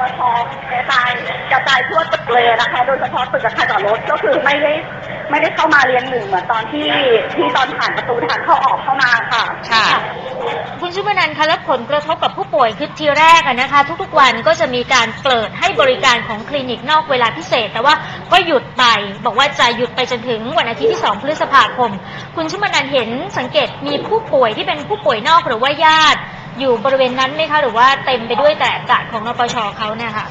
ปชกระจายกระจายทั่วตึกเลยนะคะ โดยเฉพาะตึกอาคารจอดรถก็คือไม่ได้ไม่ได้เข้ามาเรียงหนึ่งเหมือนตอนที่ที่ตอนผ่านประตูทางเข้าออกเข้ามาค่ะ ค่ะ คุณชุมนันท์คะแล้วผลกระทบกับผู้ป่วยคือทีแรกอะนะคะ ทุกๆวันก็จะมีการเปิดให้บริการของคลินิกนอกเวลาพิเศษ แต่ว่าก็หยุดไป บอกว่าจะหยุดไปจนถึงวันอาทิตย์ที่ 2 พฤษภาคม คุณชุมนันท์เห็นสังเกตมีผู้ป่วยที่เป็นผู้ป่วยนอกหรือว่าญาติ อยู่บริเวณนั้นไหมคะ หรือว่าเต็มไปด้วยแต่กาดของนปชเขาเนี่ยค่ะ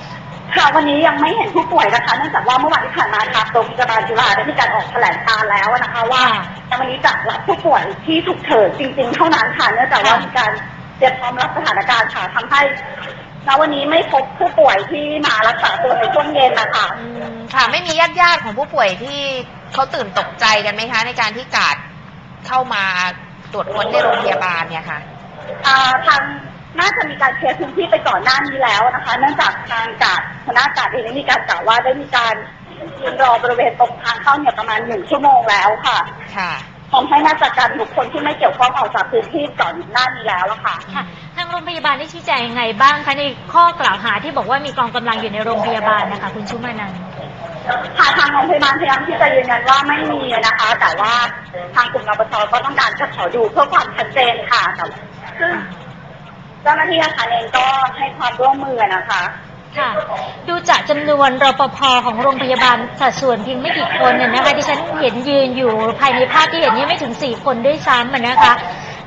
ค่ะวันนี้ยังไม่เห็นผู้ป่วยนะคะเนื่องจากว่าเมื่อวานที่ผ่านมาทางโรงพยาบาลจุฬาได้มีการออกแถลงการณ์แล้วนะคะว่าค่ะในวันนี้จะรับผู้ป่วยที่ฉุกเฉินจริง ๆ เท่านั้นค่ะเนื่องจากว่าค่ะมีการเตรียมพร้อมรับสถานการณ์ค่ะทำให้ณวันนี้ไม่พบผู้ป่วยที่มารักษาตัวในช่วงเย็นนะคะอืมค่ะไม่มีญาติญาติๆของผู้ป่วยที่เขาตื่นตกใจกันไหมคะ ในการที่กาดเข้ามาตรวจค้นในโรงพยาบาลเนี่ยค่ะอ่า ทางน่าจะมีการเคลียร์พื้นที่ไปก่อนหน้านี้แล้วนะคะ เนื่องจากทางกาดคณะกาดเองได้มีการกล่าวว่าได้มีการยืนรอบริเวณตรงทางเข้าเนี่ยประมาณหนึ่งชั่วโมงแล้วค่ะค่ะทำให้น่าจะการบุคคลที่ไม่เกี่ยวข้องออกจากพื้นที่ก่อนหน้านี้แล้วอะค่ะ ค่ะ ทางโรงพยาบาลได้ชี้แจงยังไงบ้างคะในข้อกล่าวหาที่บอกว่ามีกองกำลังอยู่ในโรงพยาบาลนะคะ คุณชุมานันท์ทางทางโรงพยาบาลพยายามที่จะยืนยันว่าไม่มีนะคะ แต่ว่าทางกลุ่มรปชก็ต้องการจะขอดูเพื่อความชัดเจนค่ะแต่ ซึ่งเจ้าหน้าที่อาคารเองก็ให้ความร่วมมือนะคะ ค่ะ ดูจากจำนวนรปภของโรงพยาบาลสัดส่วนเพียงไม่กี่คนเนี่ยนะคะที่ฉันเห็นยืนอยู่ภายในภาพที่เห็นเนี่ยไม่ถึงสี่คนด้วยซ้ำอะนะคะ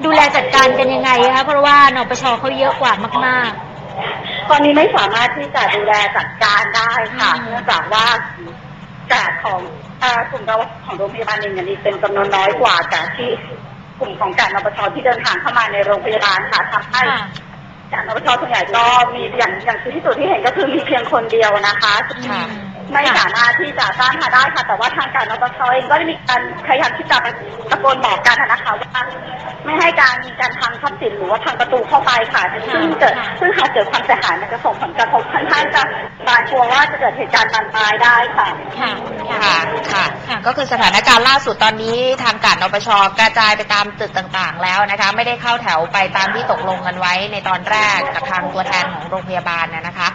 ดูแลจัดการกันยังไงคะเพราะว่านปชเขาเยอะกว่ามากตอนนี้ไม่สามารถที่จะดูแลจัดการได้ค่ะอืม เนื่องจากว่ากาดของอ่ากลุ่มเราของโรงพยาบาลเองเนี่ยมีเป็นจำนวนน้อยกว่ากาดที่ กลุ่มของการนปชที่เดินทางเข้ามาในโรงพยาบาลค่ะทำๆให้ค่ะการนปชส่วนใหญ่ก็มีอย่างอย่างที่สุดที่เห็นก็คือมีเพียงคนเดียวนะคะค่ะ ไม่สามารถที่จะต้านทานได้ค่ะ แต่ว่าทางการนปชเองก็ได้มีการพยายามที่จะตะโกนบอกกันนะคะว่าไม่ให้การมีการทางทรัพย์สินหรือว่าทางประตูเข้าไปค่ะซึ่งเกิดซึ่งหากเกิดความเสียหายมันจะส่งผลกระทบค่อนข้างจะบานกลัวว่าจะเกิดเหตุการณ์บานปลายได้ค่ะค่ะค่ะค่ะค่ะก็คือสถานการณ์ล่าสุดตอนนี้ทางการนปชกระจายไปตามตึกต่างๆ แล้วนะคะ ไม่ได้เข้าแถวไปตามที่ตกลงกันไว้ในตอนแรกกับทางตัวแทนของโรงพยาบาลนะนะคะ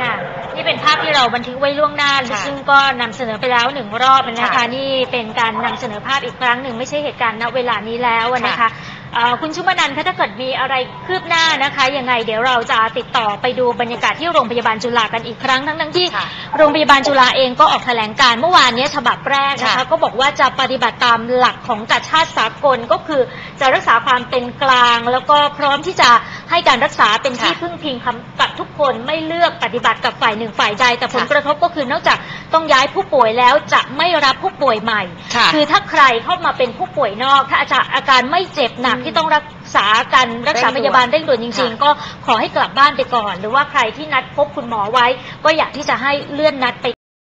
ค่ะ นี่เป็นภาพที่เราบันทึกไว้ล่วงหน้า ค่ะนะคะซึ่งก็นำเสนอไปแล้วหนึ่งรอบนะคะ ค่ะนี่เป็นการนำเสนอภาพอีกครั้งหนึ่งไม่ใช่เหตุการณ์ณเวลานี้แล้วนะคะ ค่ะเอ่อคุณชุมนันท์คะถ้าเกิดมีอะไรคืบหน้านะคะ ยังไงเดี๋ยวเราจะติดต่อไปดูบรรยากาศที่โรงพยาบาลจุฬากันอีกครั้งทั้งทั้งๆที่ค่ะโรงพยาบาลจุฬาเองก็ออกแถลงการณ์เมื่อวานนี้ฉบับแรกนะคะค่ะก็บอกว่าจะปฏิบัติตามหลักของจัดชาติสากลก็คือจะรักษาความเป็นกลาง แล้วก็พร้อมที่จะให้การรักษาเป็นที่ค่ะพึ่งพิงคำกับทุกคนไม่เลือกปฏิบัติกับฝ่ายหนึ่งฝ่ายใดแต่ผลค่ะกระทบก็คือนอกจากต้องย้ายผู้ป่วยแล้วจะไม่รับผู้ป่วยใหม่ค่ะคือถ้าใครเข้ามาเป็นผู้ป่วยนอก ถ้าอาจารย์อาการไม่เจ็บหนักอืมที่ต้องรักษาการรักษาเร่พงด่วนยาบาลเร่งด่วนจริงค่ะๆก็ขอให้กลับบ้านไปก่อน หรือว่าใครที่นัดพบคุณหมอไว้ ก็อยากที่จะให้เลื่อนนัดไป